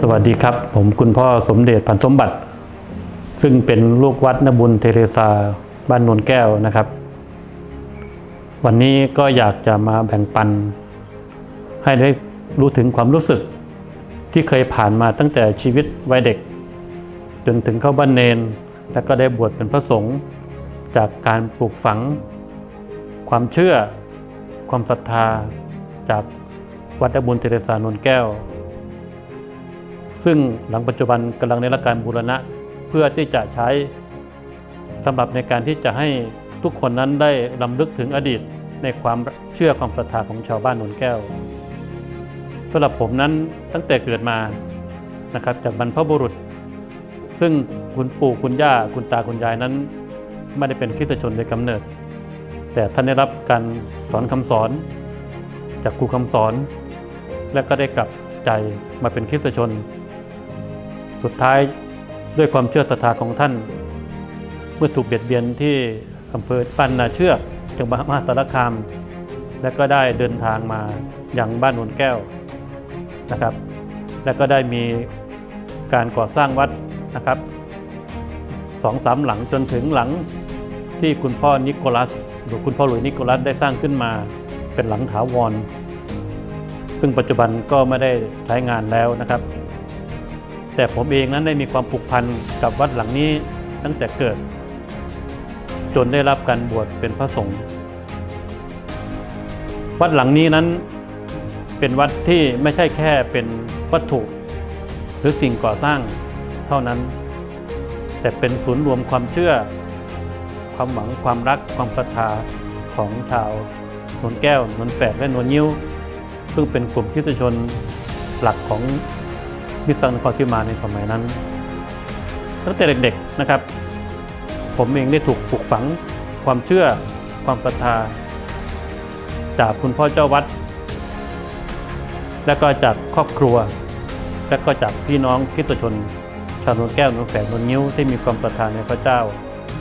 สวัสดีครับ ผมคุณพ่อสมเด็จพันสมบัติ ซึ่งเป็นลูกวัดนบุญเทเรซาบ้านนวลแก้วนะครับ วันนี้ก็อยากจะมาแบ่งปัน ให้ได้รู้ถึงความรู้สึกที่เคยผ่านมาตั้งแต่ชีวิตวัยเด็ก จนถึงเข้าบ้านเนน และก็ได้บวชเป็นพระสงฆ์จากการปลูกฝัง ความเชื่อ ความศรัทธาจากวัดนบุญเทเรซานนแก้ว ซึ่งหลังปัจจุบันกำลังในรัการบูรณะ เพื่อที่จะใช้สำหรับในการที่จะให้ทุกคนนั้นได้ลำลึกถึงอดีตในความเชื่อความศรัทธาของชาวบ้านนนแก้วสำหรับผมนั้นตั้งแต่เกิดมานะครับจากบรรพบุรุษ ซึ่งคุณปู่คุณย่าคุณตาคุณยายนั้น ไม่ได้เป็นคริสตชนโดยกำเนิด แต่ท่านได้รับการสอนคำสอน จากครูคำสอน และก็ได้กลับใจมาเป็นคริสตชน สุดท้ายด้วยความเชื่อศรัทธาของท่าน เมื่อถูกเบียดเบียนที่อำเภอปันนาเชือกจังหวัดมหาสารคาม และก็ได้เดินทางมาอย่างบ้านนนแก้วนะครับ และก็ได้มีการก่อสร้างวัดนะครับสองสามหลังจนถึงหลังที่คุณพ่อนิโคลัส หรือคุณพ่อหลุยนิโคลัสได้สร้างขึ้นมาเป็นหลังถาวร ซึ่งปัจจุบันก็ไม่ได้ใช้งานแล้วนะครับ แต่ผมเองนั้นได้มีความผูกพันกับวัดหลังนี้ตั้งแต่เกิด จนได้รับการบวชเป็นพระสงฆ์วัดหลังนี้นั้นเป็นวัดที่ไม่ใช่แค่เป็นวัตถุ หรือสิ่งก่อสร้างเท่านั้น แต่เป็นศูนย์รวมความเชื่อ ความหวังความรักความศรัทธาของชาวนนแก้วนนแฝกและนนยิ้ว ซึ่งเป็นกลุ่มคริสตชนหลักของ มิสซังนครซิมาในสมัยนั้น ตั้งแต่เด็กๆนะครับ ผมเองได้ถูกปลูกฝังความเชื่อความศรัทธา จากคุณพ่อเจ้าวัด และก็จากครอบครัว และก็จากพี่น้องคริสตชน ชาวนนแก้วนนแฝกนนนิ้วที่มีความศรัทธาในพระเจ้า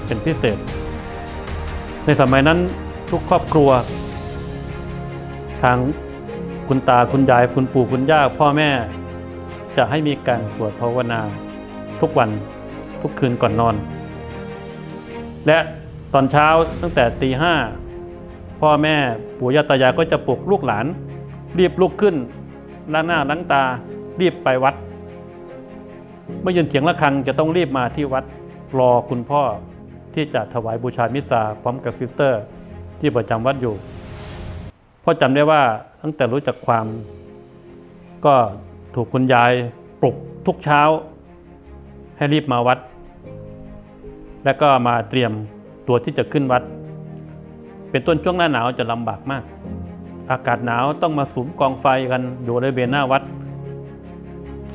เป็นพิเศษ ในสมัยนั้นทุกครอบครัว ทางคุณตาคุณยายคุณปู่คุณย่าพ่อแม่ จะให้มีการสวดภาวนาทุกวันทุกคืนก่อนนอน และตอนเช้าตั้งแต่ตีห้าพ่อแม่ปู่ย่าตายายก็จะปลุกลูกหลาน รีบลุกขึ้นล้างหน้าล้างตารีบไปวัด เมื่อยืนเถียงระฆังจะต้องรีบมาที่วัดรอคุณพ่อที่จะถวายบูชามิสซาพร้อมกับซิสเตอร์ ที่ประจำวัดอยู่พ่อจำได้ว่าตั้งแต่รู้จักความก็ ถูกคุณยายปลุกทุกเช้า ให้รีบมาวัด และก็มาเตรียมตัวที่จะขึ้นวัด เป็นต้นช่วงหน้าหนาวจะลำบากมาก อากาศหนาวต้องมาสุมกองไฟกันอยู่บริเวณหน้าวัด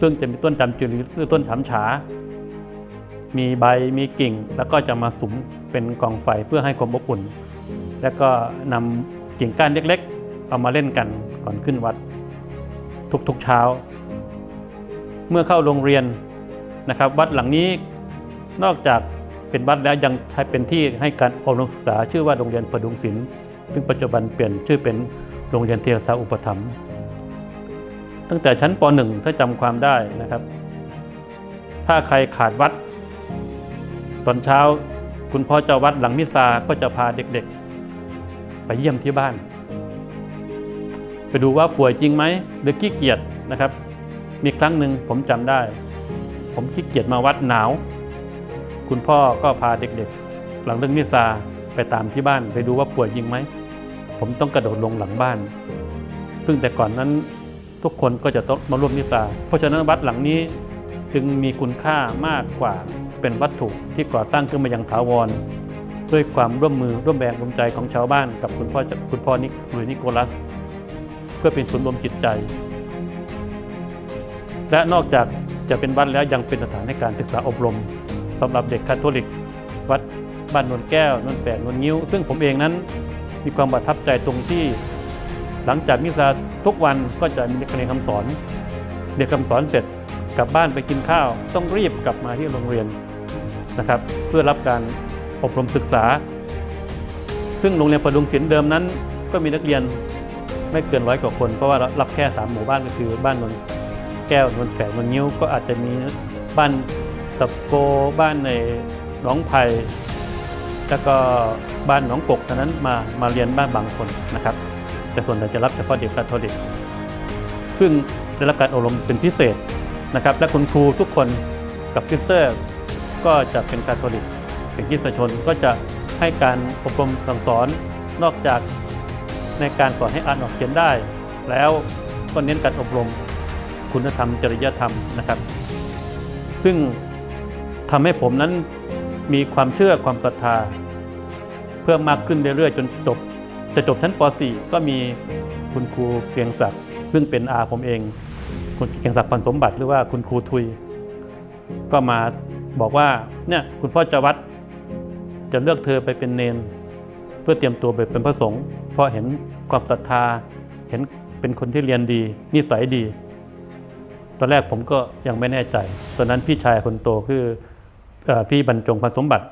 ซึ่งจะมีต้นจำจุลีหรือต้นฉำฉา มีใบมีกิ่งแล้วก็จะมาสุมเป็นกองไฟเพื่อให้ความอบอุ่น แล้วก็นำกิ่งก้านเล็กๆ เอามาเล่นกันก่อนขึ้นวัด ทุกๆเช้า เมื่อเข้าโรงเรียนนะครับ วัดหลังนี้นอกจากเป็นวัดแล้วยังใช้เป็นที่ให้การอบรมศึกษา ชื่อว่าโรงเรียนประดุงศิลป์ซึ่งปัจจุบันเปลี่ยนชื่อเป็นโรงเรียนเทรสาอุปถัมภ์ตั้งแต่ชั้นป .1 ถ้าจำความได้นะครับ ถ้าใครขาดวัด ตอนเช้าคุณพ่อเจ้าวัดหลังมิซาก็จะพาเด็กๆ ไปเยี่ยมที่บ้าน ไปดูว่าป่วยจริงไหมหรือขี้เกียจนะครับ มีครั้งหนึ่งผมจำได้ ผมขี้เกียจมาวัดหนาว คุณพ่อก็พาเด็กๆ หลังเรื่องมิซาไปตามที่บ้านไปดูว่าป่วยจริงไหม ผมต้องกระโดดลงหลังบ้าน ซึ่งแต่ก่อนนั้นทุกคนก็จะต้องมาร่วมมิซา เพราะฉะนั้นวัดหลังนี้จึงมีคุณค่ามากกว่าเป็นวัตถุที่ก่อสร้างขึ้นมาอย่างถาวร ด้วยความร่วมมือร่วมแรงร่วมใจของชาวบ้านกับคุณพ่อคุณพ่อนิกหรือนิโคลัส เพื่อเป็นศูนย์รวมจิตใจ และนอกจากจะเป็นวัดแล้วยังเป็นสถานในการศึกษาอบรมสำหรับเด็กคาทอลิก วัดบ้านนวลแก้วนวลแฝกนวลงิ้ว ซึ่งผมเองนั้นมีความประทับใจตรงที่ หลังจากมิสซาทุกวันก็จะมีเรียนคำสอน เด็กคำสอนเสร็จกลับบ้านไปกินข้าว ต้องรีบกลับมาที่โรงเรียนนะครับ เพื่อรับการอบรมศึกษา ซึ่งโรงเรียนประดุงศิลป์เดิมนั้น ก็มีนักเรียนไม่เกินร้อยกว่าคน เพราะว่ารับแค่ 3 หมู่บ้านก็คือบ้านนน แก้วนวลแฝงนวลนิ้วก็อาจจะมีบ้านตะโกบ้านในหนองไผ่แล้วก็บ้านหนองกกเท่านั้นมามาเรียนบ้านบางคนนะครับ แต่ส่วนใหญ่จะรับเฉพาะเด็กคาทอลิกซึ่งได้รับการอบรมเป็นพิเศษนะครับ และคุณครูทุกคนกับซิสเตอร์ก็จะเป็นคาทอลิกเป็นคริสตชนก็จะให้การอบรมสั่งสอนนอกจากในการสอนให้อ่านออกเขียนได้ แล้วก็เน้นการอบรม คุณธรรมจริยธรรมนะครับ ซึ่งทำให้ผมนั้นมีความเชื่อความศรัทธา เพิ่มมากขึ้นเรื่อยๆ จนจบจะจบชั้นป .4 ก็มีคุณครูเกรียงศักดิ์ซึ่งเป็นอาผมเอง คุณเกรียงศักดิ์พันสมบัติหรือว่าคุณครูทุย ก็มาบอกว่าเนี่ยคุณพ่อจวัดจะเลือกเธอไปเป็นเนน เพื่อเตรียมตัวไปเป็นพระสงฆ์เพราะเห็นความศรัทธาเห็นเป็นคนที่เรียนดี นิสัยดี ตอนแรกผมก็ยังไม่แน่ใจ ตอนนั้นพี่ชายคนโตคืออพี่บรรจงพันสมบัติ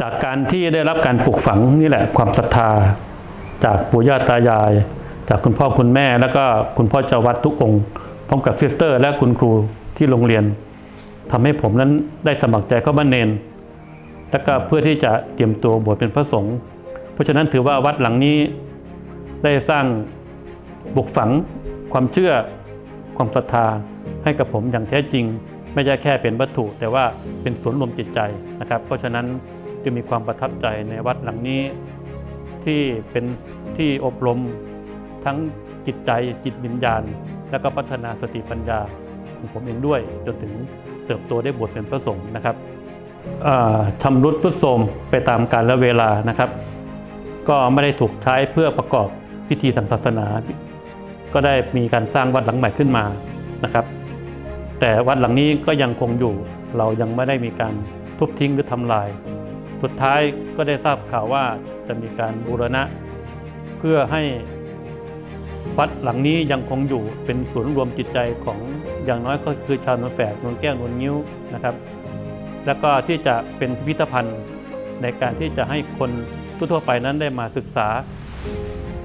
จากการที่ได้รับการปลูกฝังนี่แหละความศรัทธา จากปู่ย่าตายาย จากคุณพ่อคุณแม่แล้วก็คุณพ่อเจ้าวัดทุกองค์พร้อมกับซิสเตอร์ และคุณครูที่โรงเรียนทำให้ผมนั้นได้สมัครใจเข้าบ้านเนนแล้วก็เพื่อที่จะเตรียมตัวบวชเป็นพระสงฆ์เพราะฉะนั้นถือว่าวัดหลังนี้ได้สร้างปลูกฝังความเชื่อความศรัทธา ให้กับผมอย่างแท้จริง ไม่ใช่แค่เป็นวัตถุ แต่ว่าเป็นศูนย์รวมจิตใจนะครับ เพราะฉะนั้นจึงมีความประทับใจในวัดหลังนี้ ที่เป็นที่อบรมทั้งจิตใจจิตวิญญาณ แล้วก็พัฒนาสติปัญญาของผมเองด้วยจนถึงเติบโตได้บวชเป็นพระสงฆ์นะครับอ่าชำรุดทรุดโทรมไปตามกาลและเวลานะครับ ก็ไม่ได้ถูกใช้เพื่อประกอบพิธีทางศาสนา ก็ได้มีการสร้างวัดหลังใหม่ขึ้นมานะครับ แต่วัดหลังนี้ก็ยังคงอยู่ เรายังไม่ได้มีการทุบทิ้งหรือทำลาย สุดท้ายก็ได้ทราบข่าวว่าจะมีการบูรณะ เพื่อให้วัดหลังนี้ยังคงอยู่เป็นศูนย์รวมจิตใจของอย่างน้อยก็คือชาวนวลแฝกนวลแก้วนวลนิ้วนะครับ แล้วก็ที่จะเป็นพิพิธภัณฑ์ในการที่จะให้คนทั่วไปนั้นได้มาศึกษา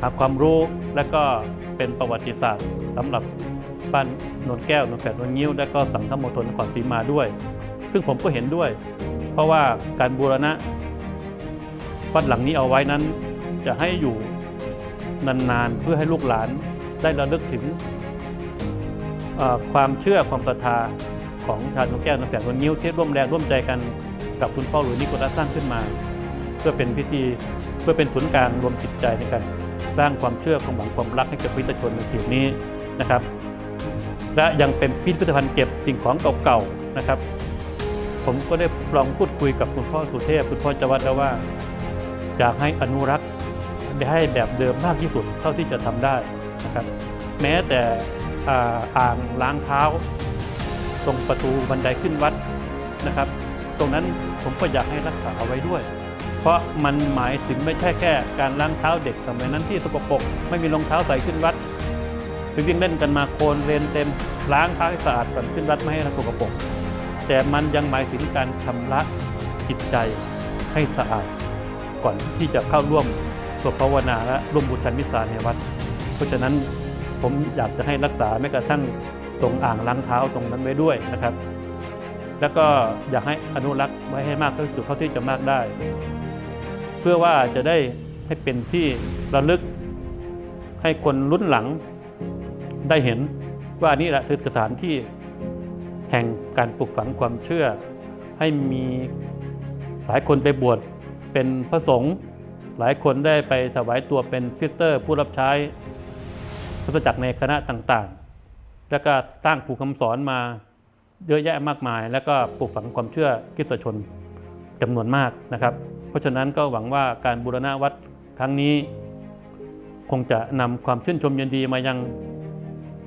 หาความรู้และก็เป็นประวัติศาสตร์สำหรับ บ้านนนแก้วนนแฝดนนงิ้ว และก็สังฆมณฑลนครศรีมาด้วย ซึ่งผมก็เห็นด้วย เพราะว่าการบูรณะวัดหลังนี้เอาไว้นั้น จะให้อยู่นานๆ เพื่อให้ลูกหลานได้ระลึกถึงความเชื่อความศรัทธาของชาวนนแก้วนนแฝดนนงิ้วที่ร่วมแรงร่วมใจกันกับคุณพ่อหลุยส์นิโคลัสสร้างขึ้นมา เพื่อเป็นพิธีเพื่อเป็นศูนย์กลางรวมจิตใจในการสร้างความเชื่อความหวังความรักให้กับพิพิธชนในเขตนี้นะครับ และยังเป็นพิพิธภัณฑ์เก็บสิ่งของเก่าๆนะครับ ผมก็ได้ลองพูดคุยกับคุณพ่อสุเทพคุณพ่อจวัดแล้วว่าอยากให้อนุรักษ์ได้ให้แบบเดิมมากที่สุดเท่าที่จะทำได้นะครับ แม้แต่อ่าอ่างล้างเท้า ตรงประตูบันไดขึ้นวัดนะครับ ตรงนั้นผมก็อยากให้รักษาเอาไว้ด้วย เพราะมันหมายถึงไม่ใช่แค่การล้างเท้าเด็กสมัยนั้นที่สกปรกไม่มีรองเท้าใส่ขึ้นวัด ไปวิ่งเล่นกันมาโคลนเรนเต็มล้างเท้าให้สะอาดก่อนขึ้นวัดไม่ให้สกปรกแต่มันยังหมายถึงการชำระจิตใจให้สะอาด ก่อนที่จะเข้าร่วมสวดภาวนาและร่วมบูชามิสาในวัด เพราะฉะนั้นผมอยากจะให้รักษาแม้กระทั่งตรงอ่างล้างเท้าตรงนั้นไว้ด้วยนะครับ แล้วก็อยากให้อนุรักษ์ไว้ให้มากที่สุดเท่าที่จะมากได้ เพื่อว่าจะได้ให้เป็นที่ระลึกให้คนรุ่นหลัง ได้เห็นว่านี่แหละคือสถานที่แห่งการปลูกฝังความเชื่อ ให้มีหลายคนไปบวชเป็นพระสงฆ์หลายคนได้ไปถวายตัวเป็นซิสเตอร์ ผู้รับใช้พระจักรในคณะต่างๆ แล้วก็สร้างครูคำสอนมาเยอะแยะมากมาย แล้วก็ปลูกฝังความเชื่อคริสตชนจำนวนมากนะครับ เพราะฉะนั้นก็หวังว่าการบูรณะวัดครั้งนี้ คงจะนำความชื่นชมยินดีมายัง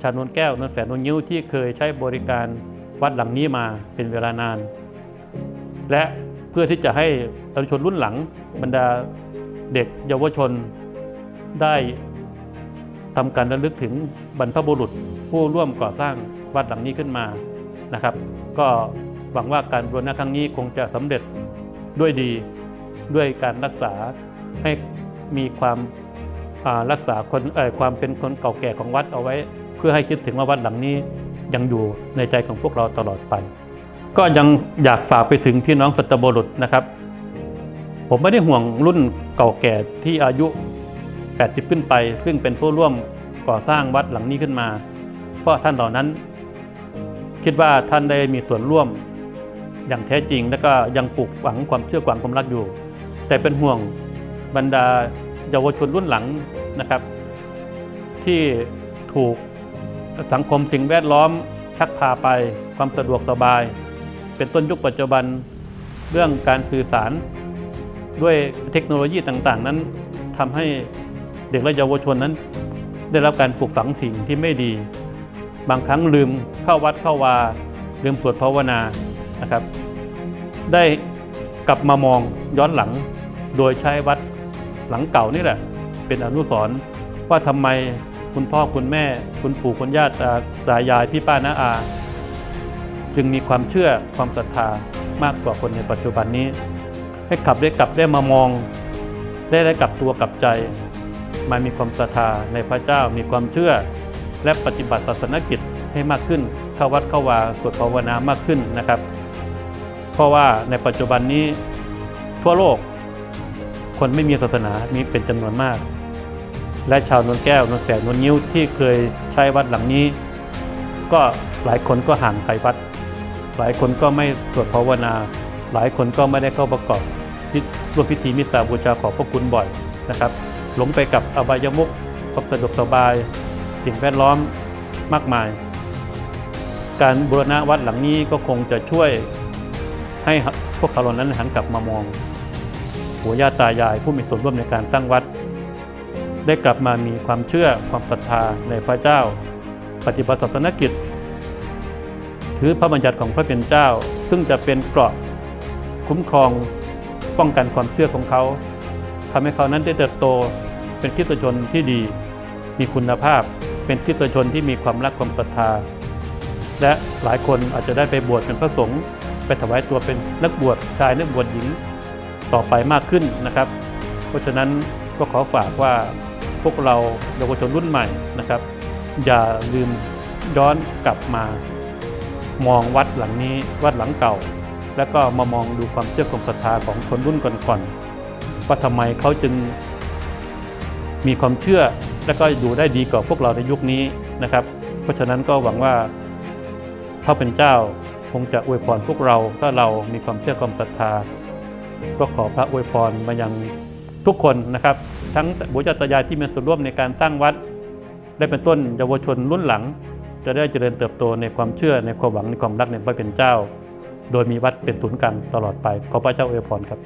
ชาวนวลแก้วนวลแฝดนวลยิ้วที่เคยใช้บริการวัดหลังนี้มาเป็นเวลานาน และเพื่อที่จะให้ประชาชนรุ่นหลังบรรดาเด็กเยาวชนได้ทำการระลึกถึงบรรพบุรุษผู้ร่วมก่อสร้างวัดหลังนี้ขึ้นมานะครับ ก็หวังว่าการบูรณะครั้งนี้คงจะสำเร็จด้วยดีด้วยการรักษาให้มีความรักษาคนความเป็นคนเก่าแก่ของวัดเอาไว้ เพื่อให้คิดถึงว่าวัดหลังนี้ยังอยู่ในใจของพวกเราตลอดไป ก็ยังอยากฝากไปถึงพี่น้องสัตบุรุษนะครับ ผมไม่ได้ห่วงรุ่นเก่าแก่ที่อายุ 80 ขึ้นไป ซึ่งเป็นผู้ร่วมก่อสร้างวัดหลังนี้ขึ้นมา เพราะท่านเหล่านั้น คิดว่าท่านได้มีส่วนร่วมอย่างแท้จริง และก็ยังปลูกฝังความเชื่อความความรักอยู่ แต่เป็นห่วงบรรดาเยาวชนรุ่นหลังนะครับ ที่ถูก สังคมสิ่งแวดล้อมชักพาไปความสะดวกสบาย เป็นต้นยุคปัจจุบันเรื่องการสื่อสาร ด้วยเทคโนโลยีต่างๆ นั้นทำให้เด็กและเยาวชนนั้น ได้รับการปลูกฝังสิ่งที่ไม่ดี บางครั้งลืมเข้าวัดเข้าวา ลืมสวดภาวนานะครับ ได้กลับมามองย้อนหลัง โดยใช้วัดหลังเก่านี่แหละ เป็นอนุสรณ์ว่าทำไม คุณพ่อคุณแม่ คุณปู่คุณย่าตาตายายพี่ป้าน้าอา จึงมีความเชื่อความศรัทธามากกว่าคนในปัจจุบันนี้ ให้ขับได้กลับได้มามอง ได้ได้กลับตัวกลับใจมามีความศรัทธาในพระเจ้ามีความเชื่อ และปฏิบัติศาสนกิจให้มากขึ้นเข้าวัดเข้าวาสวดภาวนามากขึ้นนะครับ เพราะว่าในปัจจุบันนี้ทั่วโลกคนไม่มีศาสนามีเป็นจำนวนมาก และชาวนนแก้วนนแสนนนนิ้วที่เคยใช้วัดหลังนี้ ก็หลายคนก็ห่างไกลวัด หลายคนก็ไม่สวดภาวนา หลายคนก็ไม่ได้เข้าประกอบพิร่วมพิธีมิสซาบูชาขอบพระคุณบ่อยนะครับ หลงไปกับอบายมุขความสะดวกสบายสิ่งแวดล้อมมากมาย การบูรณะวัดหลังนี้ก็คงจะช่วยให้พวกเขาเหล่านั้นหันกลับมามองปู่ย่าตายายผู้มีส่วนร่วมในการสร้างวัด ได้กลับมามีความเชื่อความศรัทธาในพระเจ้า ปฏิบัติศาสนกิจ ถือพระบัญญัติของพระเป็นเจ้า ซึ่งจะเป็นเกราะคุ้มครองป้องกันความเชื่อของเขาทำให้เขานั้นได้เติบโตเป็นคริสตชนที่ดี มีคุณภาพ เป็นคริสตชนที่มีความรักความศรัทธา และหลายคนอาจจะได้ไปบวชเป็นพระสงฆ์ไปถวายตัวเป็นนักบวชชายนักบวชหญิงต่อไปมากขึ้นนะครับ เพราะฉะนั้นก็ขอฝากว่า พวกเราเยาวชนรุ่นใหม่นะครับ อย่าลืมย้อนกลับมา มองวัดหลังนี้วัดหลังเก่า แล้วก็มามองดูความเชื่อความศรัทธาของคนรุ่นก่อนๆว่าทำไมเขาจึงมีความเชื่อและก็อยู่ได้ดีกว่าพวกเราในยุคนี้นะครับ เพราะฉะนั้นก็หวังว่าพระเป็นเจ้าคงจะอวยพรพวกเราถ้าเรามีความเชื่อความศรัทธาก็ขอพระอวยพรมายัง ทุกคนนะครับ ทั้งบุญญาตายายที่มีส่วนร่วมในการสร้างวัด ได้เป็นต้นเยาวชนรุ่นหลัง จะได้เจริญเติบโตในความเชื่อในความหวังในความรักในพระเป็นเจ้า โดยมีวัดเป็นศูนย์กลางตลอดไปขอพระเจ้าอวยพรครับ